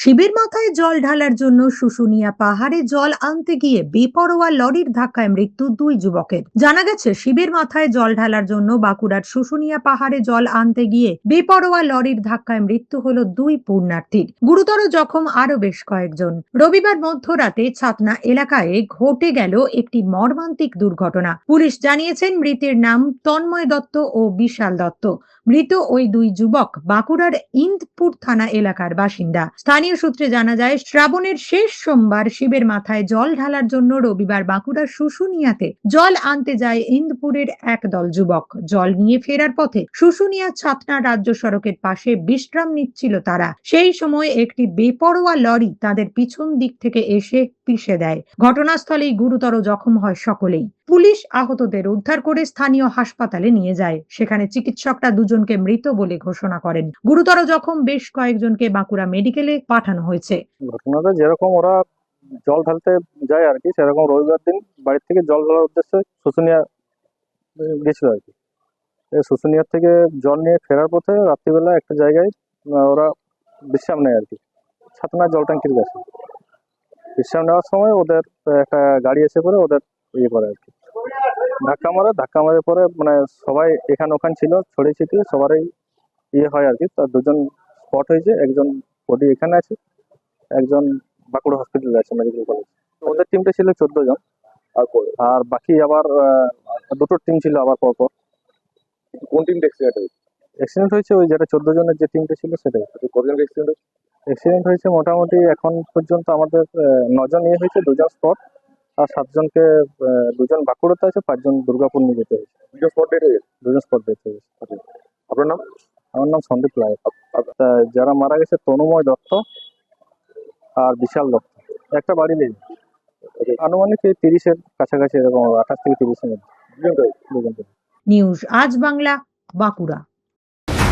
শিবের মাথায় জল ঢালার জন্য শুশুনিয়া পাহাড়ে জল আনতে গিয়ে বেপরোয়া লরির ধাক্কায় মৃত্যু দুই যুবকের। জানা গেছে, শিবের মাথায় জল ঢালার জন্য বাঁকুড়ার শুশুনিয়া পাহাড়ে জল আনতে গিয়ে বেপরোয়া লরির ধাক্কায় মৃত্যু হলো দুই পুণ্যার্থীর। গুরুতর জখম আরও বেশ কয়েকজন। রবিবার মধ্যরাতে ছাতনা এলাকায় ঘটে গেল একটি মর্মান্তিক দুর্ঘটনা। পুলিশ জানিয়েছেন, মৃতের নাম তন্ময় দত্ত ও বিশাল দত্ত। মৃত ওই দুই যুবক বাঁকুড়ার ইন্দপুর থানা এলাকার বাসিন্দা। স্থানীয় সূত্রে জানা যায়, শ্রাবণের শেষ সোমবার শিবের মাথায় জল ঢালার জন্য রবিবার বাঁকুড়ার শুশুনিয়াতে জল আনতে যায় ইন্দপুরের এক দল যুবক। জল নিয়ে ফেরার পথে শুশুনিয়া ছাতনা রাজ্য সড়কের পাশে বিশ্রাম নিচ্ছিল তারা। সেই সময় একটি বেপরোয়া লরি তাদের পিছন দিক থেকে এসে পিষে দেয়। ঘটনাস্থলেই গুরুতর জখম হয় সকলেই। পুলিশ আহতদের উদ্ধার করে স্থানীয় হাসপাতালে নিয়ে যায়। সেখানে চিকিৎসকরা দুজনকে মৃত বলে ঘোষণা করেন। গুরুতর জখম বেশ কয়েকজনকে বাঁকুড়া মেডিকেলে পাঠানো হয়েছে। ঘটনাটা যেরকম ওরা জল ঢালতে যায় আর কি, সেরকম রবিবার দিন বাড়ি থেকে জল ঢালার উদ্দেশ্যে শুশুনিয়া গেছিল আর কি। এই শুশুনিয়ার থেকে জল নিয়ে ফেরার পথে রাত্রিবেলা একটা জায়গায় ওরা বিশ্রাম নেয় আর কি। ছাতনা জল ট্যাঙ্কির কাছে। বিশ্রাম নেওয়ার সময় ওদের একটা গাড়ি এসে পরে ওদের ইয়ে করে আর কি। ধাক্কা মারে ধাক্কা মারার পরে মানে সবাই এখান ওখান ছিল ছড়িয়ে ছিটিয়ে সবারই ইয়ে হয় আর কি। তো দুজন স্পট হয়েছে একজন বডি এখানে আছে একজন বাঁকুড়া হসপিটালে আছে মেডিকেল কলেজ ওদের টিমটা ছিল চোদ্দ জন। আর বাকি আবার দুটো টিম ছিল আবার পরপর কোন টিমটা অ্যাক্সিডেন্ট হয়েছে? অ্যাক্সিডেন্ট হয়েছে ওই যেটা চোদ্দ জনের যে টিমটা ছিল সেটাই। কতজন অ্যাক্সিডেন্ট হয়েছে? অ্যাক্সিডেন্ট হয়েছে মোটামুটি এখন পর্যন্ত আমাদের নজন ইয়ে হয়েছে দুজন স্পট আর সাতজনকে আহ, দুজন বাঁকুড়াতে আছে পাঁচজন দুর্গাপুর নিয়ে যেতে হয়েছে। দুজন স্পট ডেট হয়ে গেছে দুজন স্পট যেতে হয়েছে। আপনার নাম? আমার নাম সন্দীপ রায়। যারা মারা গেছে তনুময় দত্ত আর বিশাল দত্ত। একটা বাড়ি নেই। আনুমানিক এই তিরিশের কাছাকাছি এরকম আঠাশ থেকে তিরিশের মধ্যে। দুজন। নিউজ আজ বাংলা বাঁকুড়া।